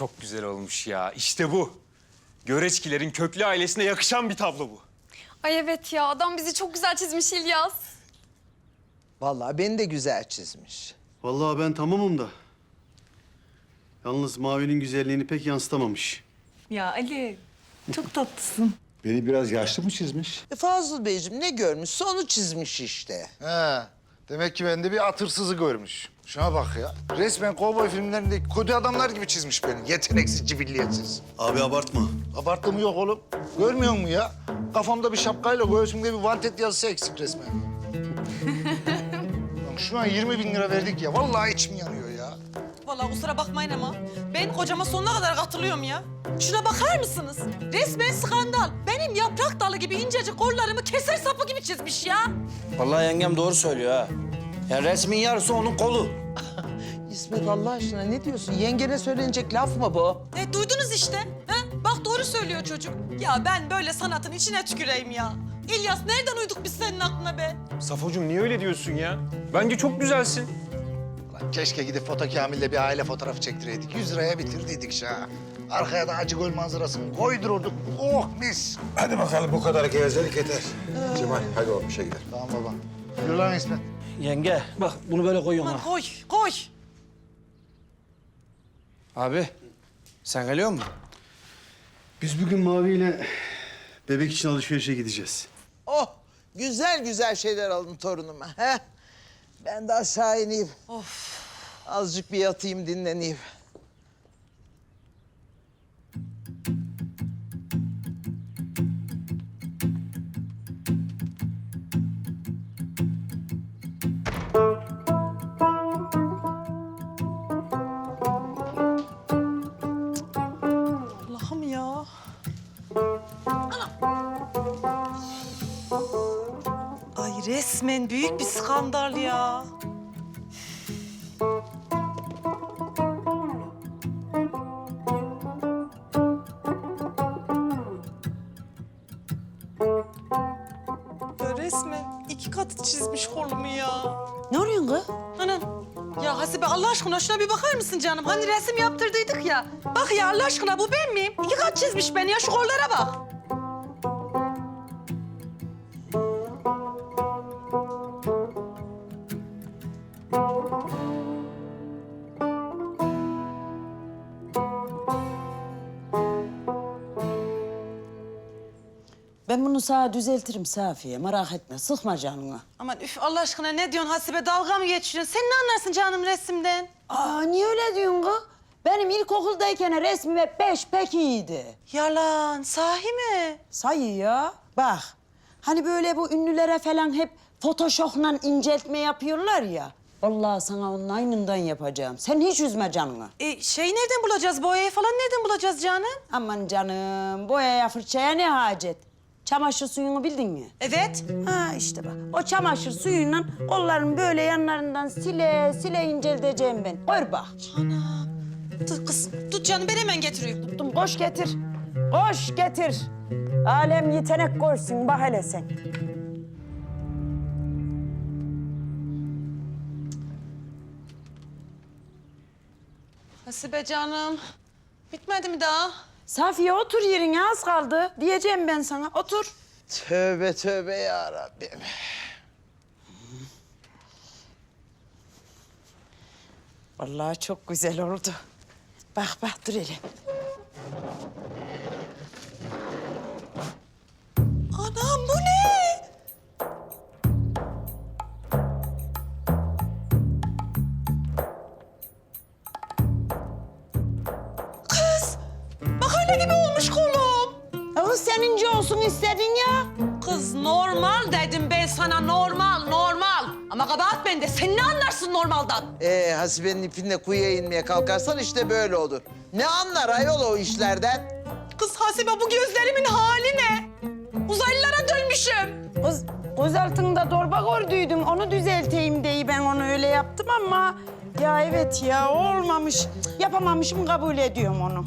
çok güzel olmuş ya. İşte bu. Göreçkilerin köklü ailesine yakışan bir tablo bu. Ay evet ya adam bizi çok güzel çizmiş İlyas. Vallahi beni de güzel çizmiş. Vallahi ben tamamım da. Yalnız Mavi'nin güzelliğini pek yansıtamamış. Ya Ali çok tatlısın. Beni biraz yaşlı mı çizmiş? E Fazıl Beyciğim ne görmüş? Sonu çizmiş işte. He. Demek ki bende bir atırsızı görmüş. Şuna bak ya. Resmen kovboy filmlerindeki kötü adamlar gibi çizmiş beni. Yeteneksiz, cibilliyetsiz. Abi abartma. Abarttım yok oğlum. Görmüyor musun ya? Kafamda bir şapkayla göğsümde bir wanted yazısı eksik resmen. Lan şu an 20 bin lira verdik ya. Vallahi içim yanıyor ya. Vallahi kusura bakmayın ama ben kocama sonuna kadar katılıyorum ya. Şuna bakar mısınız? Resmen skandal. Benim yaprak dalı gibi incecik kollarımı keser sapı gibi çizmiş ya. Vallahi yengem doğru söylüyor ha. Ya resmin yarısı onun kolu. İsmet Allah aşkına ne diyorsun? Yengene söylenecek laf mı bu? E, duydunuz işte. He? Bak doğru söylüyor çocuk. Ya ben böyle sanatın içine tüküreyim ya. İlyas nereden uyduk biz senin aklına be? Safocuğum niye öyle diyorsun ya? Bence çok güzelsin. Keşke gidip foto Kamil'le bir aile fotoğrafı çektireydik. 100 liraya bitirdiydik şa. Arkaya da Acıgöl manzarasını koydururduk. Oh mis. Hadi bakalım bu kadar gevezelik yeter. Cemal hadi oğlum işe gidelim. Tamam baba. Yürü lan İsmet. Yenge bak bunu böyle koyuyorsun ha. koy, koy. Abi sen geliyor musun? Biz bugün Mavi ile bebek için alışverişe gideceğiz. Oh güzel güzel şeyler alın torunuma. He? Ben de aşağı ineyim. Of. Azıcık bir yatayım dinleneyim. Resmen büyük bir skandal ya. Resmen iki kat çizmiş kolumu ya. Ne arıyorsun kız? Anam. Ya Hasibe Allah aşkına şuna bir bakar mısın canım? Hani resim yaptırdıydık ya. Bak ya Allah aşkına bu ben miyim? İki kat çizmiş beni ya şu kollara bak. Ben bunu sana düzeltirim Safiye. Merak etme. Sıkma canını. Aman üf Allah aşkına ne diyorsun Hasibe? Dalga mı geçiyorsun? Sen ne anlarsın canım resimden? Aa niye öyle diyorsun kız? Benim ilkokuldayken resmime beş pek iyiydi. Yalan, sahi mi? Sayı ya. Bak. Hani böyle bu ünlülere falan hep Photoshop'la inceltme yapıyorlar ya. Vallahi sana onun aynından yapacağım. Sen hiç üzme canını. E, şey nereden bulacağız? Boyayı falan nereden bulacağız canım? Aman canım, boyaya fırçaya ne hacet? Çamaşır suyunu bildin mi? Evet. Ha işte bak. O çamaşır suyuyla kolların böyle yanlarından sile sile incelteceğim ben. Koy bak. Ana. Tut kız, tut canım ben hemen getiriyorum. Tuttum koş getir. Koş getir. Alem yetenek görsün bak hele sen. Hasibe canım. Bitmedi mi daha? Safiye otur yerine az kaldı. Diyeceğim ben sana otur. Tövbe tövbe ya Rabbim. Vallahi çok güzel oldu. Bak bak dur hele. Öyle gibi olmuş kolum. Ama senince olsun istedin ya. Kız normal dedim ben sana normal normal. Ama kabahat bende. Sen ne anlarsın normaldan? Ee, Hasibe'nin ipinle kuyuya inmeye kalkarsan işte böyle olur. Ne anlar ayol o işlerden? Kız Hasibe bu gözlerimin hali ne? Uzaylılara dönmüşüm. Kız, göz altında dorba gördüydüm. Onu düzelteyim diye ben onu öyle yaptım ama... Ya evet ya olmamış. Cık, Yapamamışım kabul ediyorum onu.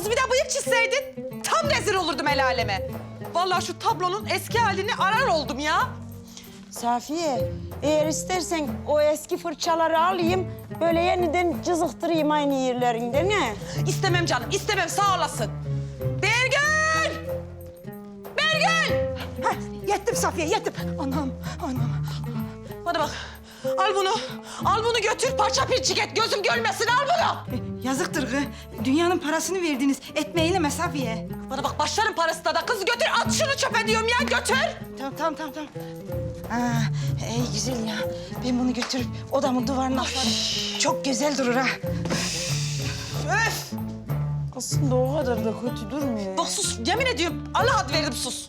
Kız bir de bıyık çizseydin tam rezil olurdum el aleme. Vallahi şu tablonun eski halini arar oldum ya. Safiye, Eğer istersen o eski fırçaları alayım, böyle yeniden cızıktırayım aynı yerlerinde ne? İstemem canım, istemem. Sağ olasın. Birgül! Birgül! Heh, yettim Safiye, yettim. Anam, anam. Bana bak. Al bunu. Al bunu götür parça pinçik et. Gözüm görmesin al bunu. E, Yazıktır kız. Dünyanın parasını verdiniz. Etmeyelim Safiye. Bana bak başlarım parasına da. Kız götür at şunu çöpe diyorum ya götür. Tamam, tamam, tamam, tamam. Aa, ey güzel ya. Ben bunu götürüp odamın duvarına asarım. Çok güzel durur ha. Öf. Aslında o kadar da kötü durmuyor. Bak sus yemin ediyorum Allah adı verdim sus.